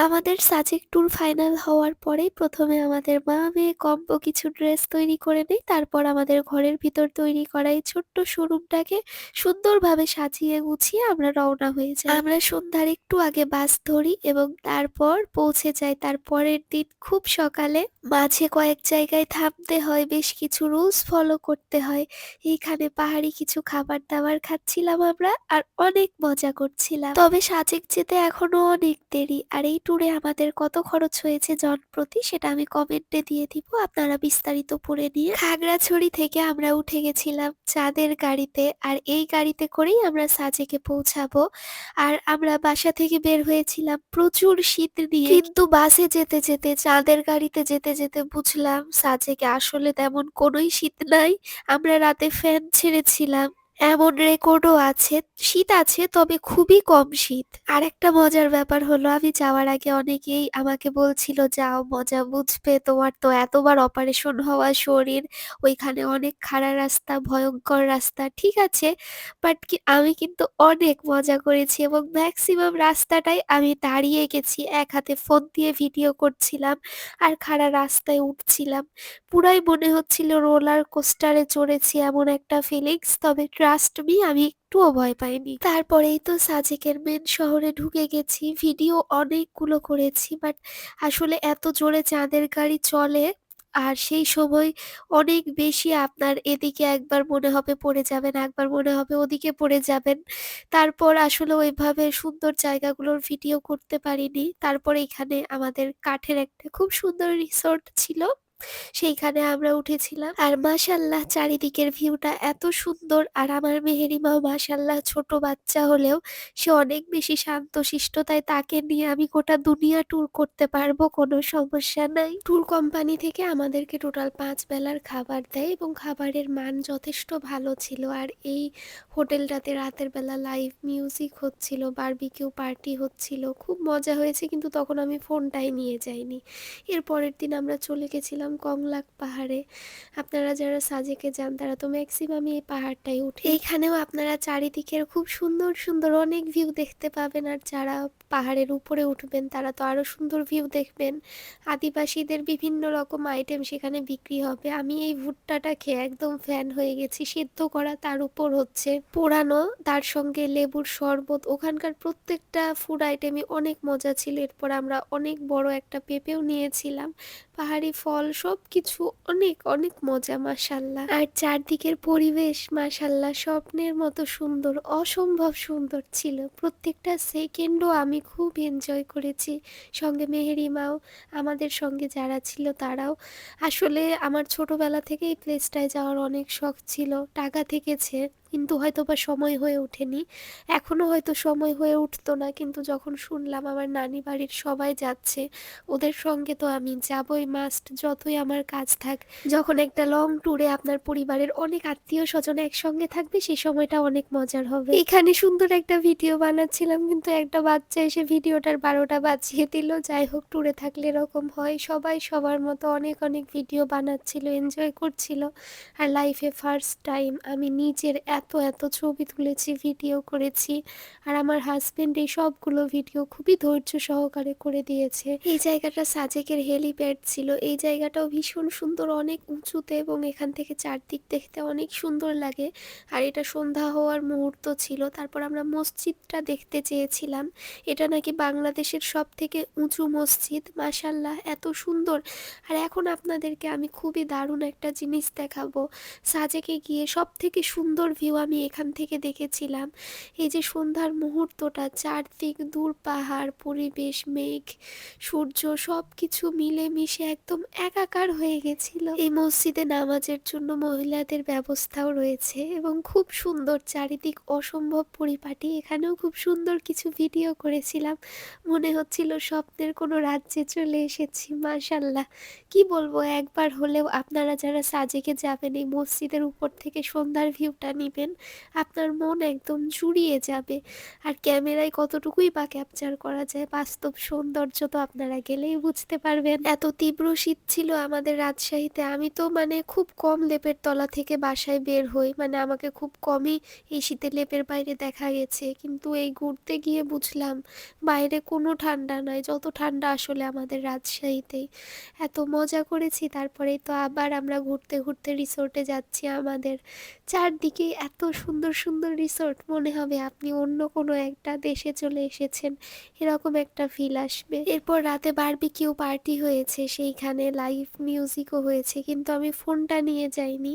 আমাদের Sajek tour final হওয়ার পরেই প্রথমে আমাদের মা-মেয়ে কম্বো কিছু ড্রেস তৈরি করে নেই। তারপর আমাদের ঘরের ভিতর তৈরি করা এই ছোট্ট শোরুমটাকে সুন্দরভাবে সাজিয়ে গুছিয়ে আমরা রওনা হয়ে যাই। আমরা সন্ধ্যার একটু আগে বাস ধরি এবং তারপর পৌঁছে যাই তার পরের দিন খুব সকালে। মাঝে কয়েক জায়গায় থামতে হয়, বেশ কিছু রুলস ফলো করতে হয়। এইখানে পাহাড়ি কিছু খাবার-দাবার খাচ্ছিলাম আমরা আর অনেক মজা করছিলাম। তবে সাজেক যেতে এখনও অনেক দেরি। আর এই ট্যুরে আমাদের কত খরচ হয়েছে জনপ্রতি সেটা আমি কমেন্টে দিয়ে দিব। আপনারা বিস্তারিত পড়ে নিয়ে খাগড়াছড়ি থেকে আমরা উঠে গেছিলাম চাঁদের গাড়িতে। আর এই গাড়িতে করেই আমরা সাজেকে পৌঁছাবো। আর আমরা বাসা থেকে বের হয়েছিলাম প্রচুর শীত নিয়ে। কিন্তু বাসে যেতে যেতে, চাঁদের গাড়িতে যেতে যেতে বুঝলাম সাজেকে আসলে তেমন কোনোই শীত নাই। আমরা রাতে ফ্যান ছেড়েছিলাম। এমন রেকর্ডও আছে, শীত আছে, তবে খুবই কম শীত। আরেকটা মজার ব্যাপার হলো, আমি যাওয়ার আগে অনেকেই আমাকে বলছিল, যাও, মজা বুঝবে, তোমার তো এতবার অপারেশন হওয়া শরীর, ওইখানে অনেক খাড়া রাস্তা, ভয়ঙ্কর রাস্তা, ঠিক আছে বাট কি, আমি কিন্তু অনেক মজা করেছি এবং ম্যাক্সিমাম রাস্তাটাই আমি দাঁড়িয়ে গেছি, এক হাতে ফোন দিয়ে ভিডিও করছিলাম আর খাড়া রাস্তায় উঠছিলাম পুরাই মনে হচ্ছিল রোলার কোস্টারে চড়েছি এমন একটা ফিলিংস তবে ট্রাস্ট মি আমি একটুও ভয় পাইনি। তারপরেই তো সাজেকের মেন শহরে ঢুকে গেছি ভিডিও অনেকগুলো করেছি বাট আসলে এত জোরে চাঁদের গাড়ি চলে, আর সেই সময় অনেক বেশি আপনার এদিকে একবার মনে হবে পড়ে যাবেন, একবার মনে হবে ওদিকে পড়ে যাবেন। তারপর আসলে ওইভাবে সুন্দর জায়গাগুলোর ভিডিও করতে পারিনি। তারপর এখানে আমাদের কাঠের একটা খুব সুন্দর রিসোর্ট ছিল। সেইখানে আমরা উঠেছিলাম। আর মাশাল্লাহ চারিদিকের ভিউটা এত সুন্দর। আর আমার মেহেরিমাও মাশাল্লাহ ছোট বাচ্চা হলেও সে অনেক বেশি শান্তশিষ্ট। তাই তাকে নিয়ে আমি গোটা দুনিয়া ট্যুর করতে পারব, কোনো সমস্যা নাই। ট্যুর কোম্পানি থেকে আমাদেরকে টোটাল পাঁচ বেলার খাবার দেয় এবং খাবারের মান যথেষ্ট ভালো ছিল। আর এই হোটেলটাতে রাতের বেলা লাইভ মিউজিক হচ্ছিল বারবিকিউ পার্টি হচ্ছিল। খুব মজা হয়েছে, কিন্তু তখন আমি ফোনটাই নিয়ে যাইনি। এর পরের দিন আমরা চলে গেছিলাম গেছিলাম কংলাক পাহাড়ে। আপনারা যারা সাজেকে যান, তারা তো ম্যাক্সিমামই এই পাহাড়টাই উঠে। এইখানেও আপনারা চারিদিকের খুব সুন্দর সুন্দর অনেক ভিউ দেখতে পাবেন। আর যারা পাহাড়ের উপরে উঠবেন, তারা তো আরও সুন্দর ভিউ দেখবেন। আদিবাসীদের বিভিন্ন রকম আইটেম সেখানে বিক্রি হবে। আমি এই ভুট্টাটা খেয়ে একদম ফ্যান হয়ে গেছি। সেদ্ধ করা তার উপর হচ্ছে পোড়ানো, তার সঙ্গে লেবুর শরবত। ওখানকার প্রত্যেকটা ফুড আইটেমই অনেক মজা ছিল। এরপর আমরা অনেক বড় একটা পেঁপেও নিয়েছিলাম। পাহাড়ি ফল সব কিছু অনেক অনেক মজা মাসাল্লাহ আর চারদিকের পরিবেশ মাসাল্লাহ স্বপ্নের মতো সুন্দর, অসম্ভব সুন্দর ছিল। প্রত্যেকটা সেকেন্ডও আমি খুব এনজয় করেছি। সঙ্গে মেহেরিমাও আমাদের সঙ্গে যারা ছিল তারাও। আসলে আমার ছোটবেলা থেকে এই প্লেসটায় যাওয়ার অনেক শখ ছিল। টাকা থেকেছে। কিন্তু হয়তো বা সময় হয়ে ওঠেনি। এখনও হয়তো সময় হয়ে উঠতো না, কিন্তু যখন শুনলাম আমার নানি বাড়ির সবাই যাচ্ছে, ওদের সঙ্গে তো আমি যাবই মাস্ট যতই আমার কাজ থাক। যখন একটা লং ট্যুরে আপনার পরিবারের অনেক আত্মীয় স্বজন একসঙ্গে থাকবে সেই সময়টা অনেক মজার হবে। এখানে সুন্দর একটা ভিডিও বানাচ্ছিলাম, কিন্তু একটা বাচ্চা এসে ভিডিওটার বারোটা বাজিয়ে দিল। যাই হোক ট্যুরে থাকলে এরকম হয়। সবাই সবার মতো অনেক অনেক ভিডিও বানাচ্ছিল এনজয় করছিল। আর লাইফে ফার্স্ট টাইম আমি নিজের এত এত ছবি তুলেছি ভিডিও করেছি। আর আমার হাজবেন্ড এই সবগুলো ভিডিও খুবই ধৈর্য সহকারে করে দিয়েছে। এই জায়গাটা সাজেকের হেলিপ্যাড ছিল। এই জায়গাটাও ভীষণ সুন্দর, অনেক উঁচুতে এবং এখান থেকে চারদিক দেখতে অনেক সুন্দর লাগে। আর এটা সন্ধ্যা হওয়ার মুহূর্ত ছিল। তারপর আমরা মসজিদটা দেখতে চেয়েছিলাম। এটা নাকি বাংলাদেশের সব থেকে উঁচু মসজিদ। মাসাল্লাহ এত সুন্দর। আর এখন আপনাদেরকে আমি খুবই দারুণ একটা জিনিস দেখাবো। সাজেকে গিয়ে সব থেকে সুন্দর ভিউ আমি এখান থেকে দেখেছিলাম। এই যে সন্ধ্যার মুহূর্তটা, চারদিক দূর পাহাড়, পরিবেশ, মেঘ, সূর্য সব কিছু মিলে মিশে একদম একাকার হয়ে গেছিল। এই মসজিদে নামাজের জন্য মহিলাদের ব্যবস্থাও রয়েছে এবং খুব সুন্দর চারিদিক অসম্ভব পরিপাটি। এখানেও খুব সুন্দর কিছু ভিডিও করেছিলাম। মনে হচ্ছিল স্বপ্নের কোনো রাজ্যে চলে এসেছি মাশাল্লাহ কি বলব, একবার হলেও আপনারা যারা সাজেকে যাবেন এই মসজিদের উপর থেকে সন্ধ্যার ভিউটা নিবেন। দেখবেন আপনার মন একদম জুড়িয়ে যাবে। আর ক্যামেরায় কতটুকুই বা ক্যাপচার করা যায়, বাস্তব সৌন্দর্য তো আপনারা গেলেই বুঝতে পারবেন। এত তীব্র শীত ছিল আমাদের রাজশাহীতে, আমি তো মানে খুব কম লেপের তলা থেকে বাসায় বের হই। মানে আমাকে খুব কমই এই শীতে লেপের বাইরে দেখা গেছে। কিন্তু এই ঘুরতে গিয়ে বুঝলাম, বাইরে কোনো ঠান্ডা নয় যত ঠান্ডা আসলে আমাদের রাজশাহীতেই। এত মজা করেছি, তারপরেই তো আবার আমরা ঘুরতে ঘুরতে রিসোর্টে যাচ্ছি আমাদের। চারদিকে এত সুন্দর সুন্দর রিসোর্ট মনে হবে আপনি অন্য কোনো একটা দেশে চলে এসেছেন। এরকম একটা ফিল আসবে। এরপর রাতে বারবিকিউ পার্টি হয়েছে, সেইখানে লাইভ মিউজিকও হয়েছে, কিন্তু আমি ফোনটা নিয়ে যাইনি।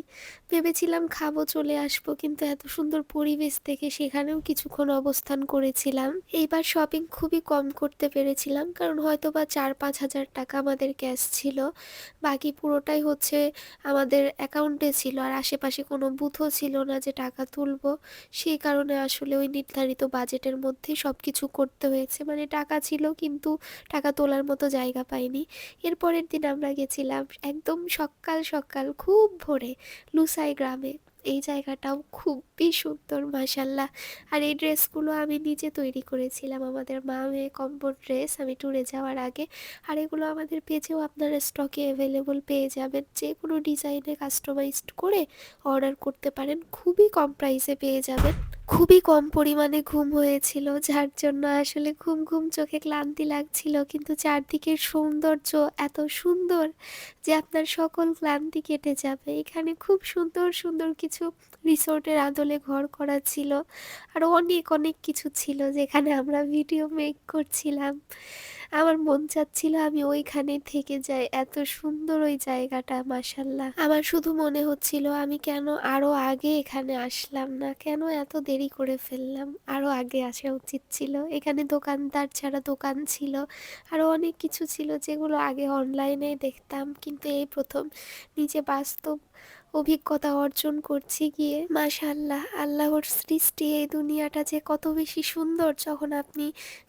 ভেবেছিলাম খাব, চলে আসব, কিন্তু এত সুন্দর পরিবেশ থেকে সেখানেও কিছুক্ষণ অবস্থান করেছিলাম। এইবার শপিং খুবই কম করতে পেরেছিলাম, কারণ হয়তো বা চার পাঁচ হাজার টাকা আমাদের ক্যাশ ছিল। বাকি পুরোটাই হচ্ছে আমাদের অ্যাকাউন্টে ছিল, আর আশেপাশে কোনো বুথও ছিল না যে টাকা তুলবো। সেই কারণে আসলে ওই নির্ধারিত বাজেটের মধ্যে সব কিছু করতে হয়েছে। মানে টাকা ছিল কিন্তু টাকা তোলার মতো জায়গা পাইনি। এরপরের দিন আমরা গেছিলাম একদম সকাল সকাল খুব ভোরে লুসাই গ্রামে। এই জায়গাটাও খুবই সুন্দর মাসাল্লাহ আর এই ড্রেসগুলো আমি নিজে তৈরি করেছিলাম। আমাদের মা মেয়ে কম্বো ড্রেস আমি ট্যুরে যাওয়ার আগে। আর এগুলো আমাদের পেজেও আপনারা স্টকে অ্যাভেলেবল পেয়ে যাবেন। যে কোনো ডিজাইনে কাস্টমাইজড করে অর্ডার করতে পারেন। খুবই কম প্রাইসে পেয়ে যাবেন। খুবই কম পরিমাণে ঘুম হয়েছিল, যার জন্য আসলে ঘুম ঘুম চোখে ক্লান্তি লাগছিল। কিন্তু চারদিকের সৌন্দর্য এত সুন্দর যে আপনার সকল ক্লান্তি কেটে যাবে। এখানে খুব সুন্দর সুন্দর কিছু রিসোর্টের আদলে ঘর করা ছিল। আর অনেক অনেক কিছু ছিল যেখানে আমরা ভিডিও মেক করছিলাম। আমার মন চাচ্ছিল আমি ওইখানে থেকে যাই। এত সুন্দর ওই জায়গাটা মাসাল্লাহ আমার শুধু মনে হচ্ছিল আমি কেন আরও আগে এখানে আসলাম না? কেন এত দেরি করে ফেললাম? আরও আগে আসা উচিত ছিল। এখানে দোকানদার ছাড়া দোকান ছিল। আরও অনেক কিছু ছিল যেগুলো আগে অনলাইনে দেখতাম। কিন্তু এই প্রথম নিজে বাস্তব অভিজ্ঞতা অর্জন করছি গিয়ে। মাশাল্লাহ আল্লাহর সৃষ্টি এই দুনিয়াটা যে কত বেশি সুন্দর যখন আপনি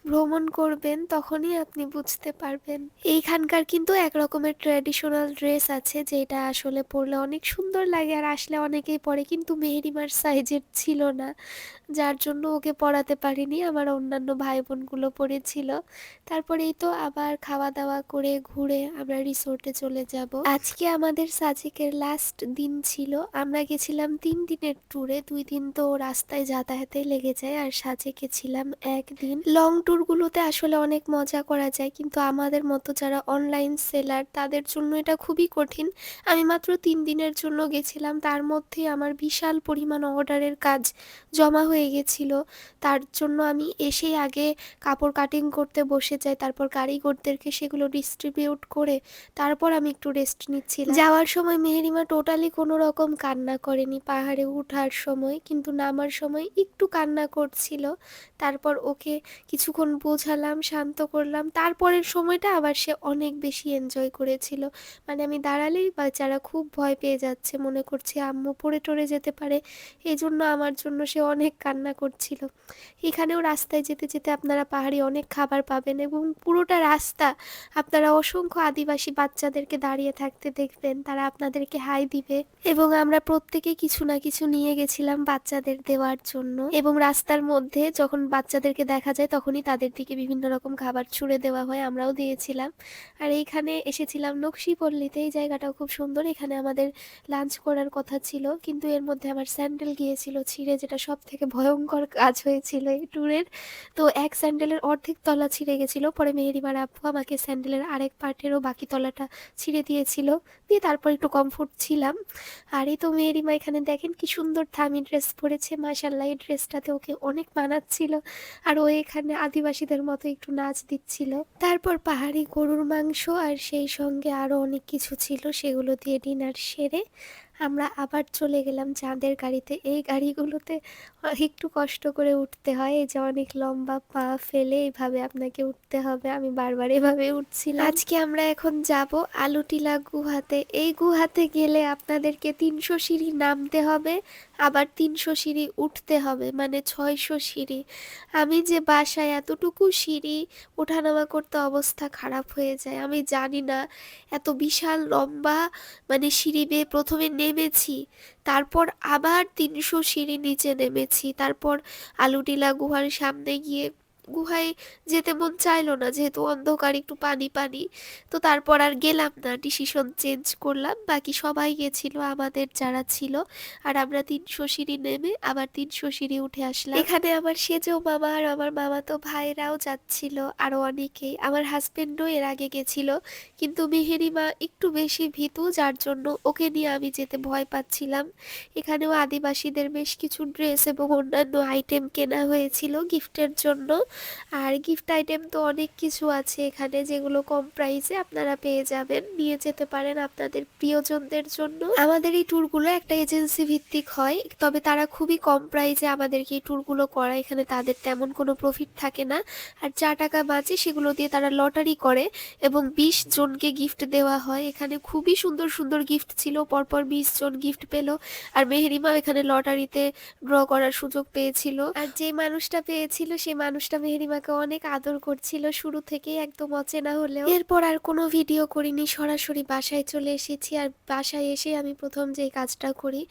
ভ্রমণ করবেন, তখনই আপনি বুঝতে পারবেন। এইখানকার কিন্তু এক রকমের ট্র্যাডিশনাল ড্রেস আছে, যেটা আসলে পরলে অনেক সুন্দর লাগে আর আসলে অনেকেই পরে, কিন্তু মেহেরিমার সাইজের ছিল না। যার জন্য ওকে পড়াতে পারিনি, আমার অন্যান্য ভাই বোনগুলো পড়েছিল তারপরে এই তো আবার খাওয়া দাওয়া করে ঘুরে আমরা রিসোর্টে চলে যাব। আজকে আমাদের সাজেকের লাস্ট দিন ছিল। আমরা গেছিলাম তিন দিনের ট্যুরে দুই দিন তো রাস্তায় যাতায়াতে লেগে যায় আর সাজে গেছিলাম একদিন। লং ট্যুরগুলোতে আসলে অনেক মজা করা যায় কিন্তু আমাদের মতো যারা অনলাইন সেলার তাদের জন্য এটা খুবই কঠিন। আমি মাত্র তিন দিনের জন্য গেছিলাম, তার মধ্যে আমার বিশাল পরিমাণ অর্ডারের কাজ জমা হয়ে গেছিল। তার জন্য আমি এসেই আগে কাপড় কাটিং করতে বসে যাই, তারপর কারিগরদেরকে সেগুলো ডিস্ট্রিবিউট করে, তারপর আমি একটু রেস্ট নিচ্ছিলাম। যাওয়ার সময় মেহেরিমা টোটালি কোনো রকম কান্না করেনি। পাহাড়ে ওঠার সময় কিন্তু নামার সময় একটু কান্না করছিল। তারপর ওকে কিছুক্ষণ বোঝালাম, শান্ত করলাম। তারপরের সময়টা আবার সে অনেক বেশি এনজয় করেছিল। মানে আমি দাঁড়ালেই বাচ্চারা খুব ভয় পেয়ে যাচ্ছে, মনে করছে আম্মু পড়ে টরে যেতে পারে। এই জন্য আমার জন্য সে অনেক কান্না করছিল। এখানেও রাস্তায় যেতে যেতে আপনারা পাহাড়ে অনেক খাবার পাবেন এবং পুরোটা রাস্তা আপনারা অসংখ্য আদিবাসী বাচ্চাদেরকে দাঁড়িয়ে থাকতে দেখবেন। তারা আপনাদেরকে হাই দিবে। এবং আমরা প্রত্যেকে কিছু না কিছু নিয়ে গেছিলাম বাচ্চাদের দেওয়ার জন্য। এবং রাস্তার মধ্যে যখন বাচ্চাদেরকে দেখা যায়, তখনই তাদের দিকে বিভিন্ন রকম খাবার ছুঁড়ে দেওয়া হয়, আমরাও দিয়েছিলাম। আর এইখানে এসেছিলাম নকশিপল্লিতে। এই জায়গাটাও খুব সুন্দর। এখানে আমাদের লাঞ্চ করার কথা ছিল। কিন্তু এর মধ্যে আমার স্যান্ডেল গিয়েছিল ছিঁড়ে, যেটা সব থেকে ভয়ঙ্কর কাজ হয়েছিল এই ট্যুরের। তো এক স্যান্ডেলের অর্ধেক তলা ছিঁড়ে গেছিল। পরে মেহেরিমার আব্বু আমাকে স্যান্ডেলের আরেক পার্টেরও বাকি তলাটা ছিঁড়ে দিয়েছিল। দিয়ে তারপর একটু কমফোর্ট ছিলাম। আর এই তো মেহেরিমা, এখানে দেখেন কি সুন্দর থামি ড্রেস পরেছে মাসাল্লাহ এই ড্রেসটাতে ওকে অনেক মানাচ্ছিল। আর ও এখানে আদিবাসীদের মতো একটু নাচ দিচ্ছিল। তারপর পাহাড়ি গরুর মাংস আর সেই সঙ্গে আরও অনেক কিছু ছিল, সেগুলো দিয়ে ডিনার সেরে আমরা আবার চলে গেলাম চাঁদের গাড়িতে। এই গাড়িগুলোতে একটু কষ্ট করে উঠতে হয়। এই যে অনেক লম্বা পা ফেলে এইভাবে আপনাকে উঠতে হবে। আমি বারবার এভাবে উঠছিলাম। আজকে আমরা এখন যাব আলুটিলা গুহাতে। এই গুহাতে গেলে আপনাদেরকে তিনশো সিঁড়ি নামতে হবে। আবার তিনশো সিঁড়ি উঠতে হবে মানে ছয়শো সিঁড়ি। আমি যে বাসায় এতটুকু সিঁড়ি, ওঠানামা করতে অবস্থা খারাপ হয়ে যায়। আমি জানি না এত বিশাল লম্বা মানে সিঁড়ি বেয়ে প্রথমে নেমেছি, তারপর আবার তিনশো সিঁড়ি নিচে নেমেছি, তারপর আলুটিলা গুহার সামনে গিয়ে গুহায় যেতে মন চাইলো না, যেহেতু অন্ধকার, একটু পানি পানি। তো তারপর আর গেলাম না ডিসিশন চেঞ্জ করলাম। বাকি সবাই গেছিল, আমাদের যারা ছিল। আর আমরা তিনশো সিঁড়ি নেমে আবার তিনশো সিঁড়ি উঠে আসলাম। এখানে আমার সেজো মামা আর আমার মামা তো ভাইরাও যাচ্ছিল, আরও অনেকেই। আমার হাজবেন্ডও এর আগে গেছিল, কিন্তু মেহেরিমা একটু বেশি ভীতু, যার জন্য ওকে নিয়ে আমি যেতে ভয় পাচ্ছিলাম। এখানেও আদিবাসীদের বেশ কিছু ড্রেস এবং অন্যান্য আইটেম কেনা হয়েছিল গিফটের জন্য। আর গিফট আইটেম তো অনেক কিছু আছে এখানে যেগুলো কম প্রাইসে আপনারা পেয়ে যাবেন। নিয়ে যেতে পারেন আপনাদের প্রিয়জনদের জন্য। আমাদের এই ট্যুরগুলো একটা এজেন্সি ভিত্তিক হয়, তবে তারা খুবই কম প্রাইসে আমাদেরকে এই ট্যুরগুলো করায়। এখানে তাদের তেমন কোনো প্রফিট থাকে না। আর যা টাকা বাঁচে সেগুলো দিয়ে তারা লটারি করে এবং বিশ জনকে গিফট দেওয়া হয়। এখানে খুবই সুন্দর সুন্দর গিফট ছিল, পরপর বিশ জন গিফট পেল। আর মেহেরিমা এখানে লটারিতে ড্র করার সুযোগ পেয়েছিল। আর যে মানুষটা পেয়েছিল সেই মানুষটা মেহেরিমাকে অনেক আদর করছিল শুরু থেকে একদম অচেনা হলেও। এরপর আর কোনো ভিডিও করিনি সরাসরি বাসায় চলে এসেছি আর বাসায় এসে আমি প্রথম যে কাজটা করি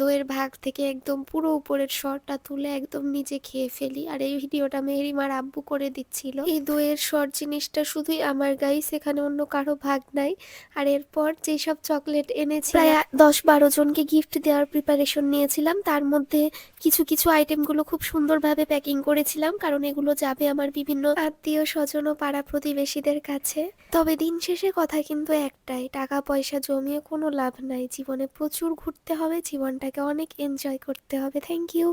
দইয়ের ভাগ থেকে একদম পুরো উপরের শরটা তুলে একদম নিজে খেয়ে ফেলি আর এই ভিডিওটা মেহেরিমার আব্বু করে দিচ্ছিল। এই দইয়ের শর জিনিসটা শুধুই আমার গাই সেখানে অন্য কারও ভাগ নাই আর এরপর যেসব চকলেট এনেছি প্রায় দশ বারো জনকে গিফট দেওয়ার প্রিপারেশন নিয়েছিলাম। তার মধ্যে কিছু কিছু আইটেমগুলো খুব সুন্দরভাবে প্যাকিং করেছিলাম কারণ এগুলো যাবে আমার বিভিন্ন আত্মীয় স্বজন ও পাড়া প্রতিবেশীদের কাছে। তবে দিন শেষে কথা কিন্তু একটাই টাকা পয়সা জমিয়ে কোনো লাভ নাই। জীবনে প্রচুর ঘুরতে হবে, জীবনটাকে অনেক এনজয় করতে হবে। Thank you